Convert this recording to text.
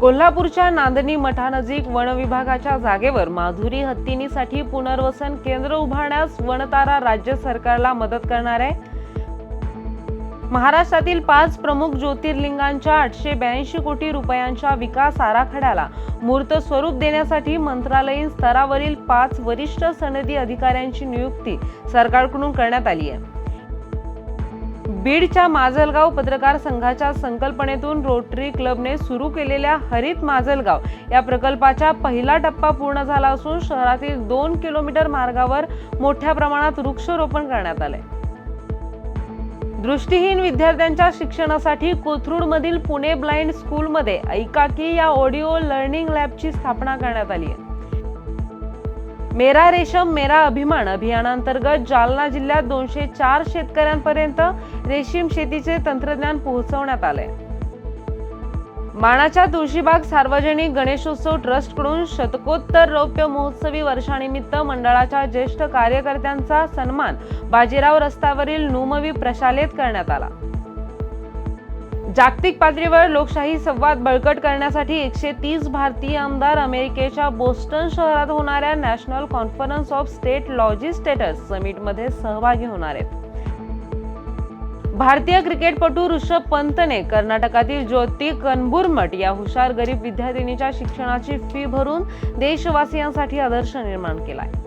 कोल्हापूरच्या नांदणी मठानजीक वन विभागाच्या जागेवर माधुरी हत्तीनीसाठी पुनर्वसन केंद्र उभारण्यास वनतारा राज्य सरकारला मदत करणार आहे. महाराष्ट्रातील पाच प्रमुख ज्योतिर्लिंगांच्या आठशे ब्याऐंशी कोटी रुपयांच्या विकास आराखड्याला मूर्त स्वरूप देण्यासाठी मंत्रालयीन स्तरावरील पाच वरिष्ठ सनदी अधिकाऱ्यांची नियुक्ती सरकारकडून करण्यात आली आहे. बीडच्या माजलगाव पत्रकार संघाच्या संकल्पनेतून रोटरी क्लबने सुरू केलेल्या हरित माजलगाव या प्रकल्पाचा पहिला टप्पा पूर्ण झाला असून शहरातील दोन किलोमीटर मार्गावर मोठ्या प्रमाणात वृक्षारोपण करण्यात आले. दृष्टीहीन विद्यार्थ्यांच्या शिक्षणासाठी कोथरूडमधील पुणे ब्लाइंड स्कूलमध्ये ऐकाकी या ऑडिओ लर्निंग लॅबची स्थापना करण्यात आली आहे. मेरा रेशम मेरा अभिमान अभियानांतर्गत जालना जिल्ह्यात दोनशे चार शेतकऱ्यांपर्यंत रेशीम शेतीचे तंत्रज्ञान पोहोचवण्यात आले मानाच्या तुळशीबाग सार्वजनिक गणेशोत्सव ट्रस्टकडून शतकोत्तर रौप्य महोत्सवी वर्षानिमित्त मंडळाच्या ज्येष्ठ कार्यकर्त्यांचा सन्मान बाजीराव रस्त्यावरील नुमवी प्रशालेत करण्यात आला. जागतिक पातळीवर लोकशाही संवाद बळकट करण्यासाठी एकशे तीस भारतीय आमदार अमेरिकेच्या बोस्टन शहरात होणाऱ्या National Conference of State Legislators समिटमध्ये सहभागी होणार आहेत. भारतीय क्रिकेटपटू ऋषभ पंतने कर्नाटकातील ज्योती कनबुरमट या हुशार गरीब विद्यार्थिनीच्या शिक्षणाची फी भरून देशवासियांसाठी आदर्श निर्माण केला आहे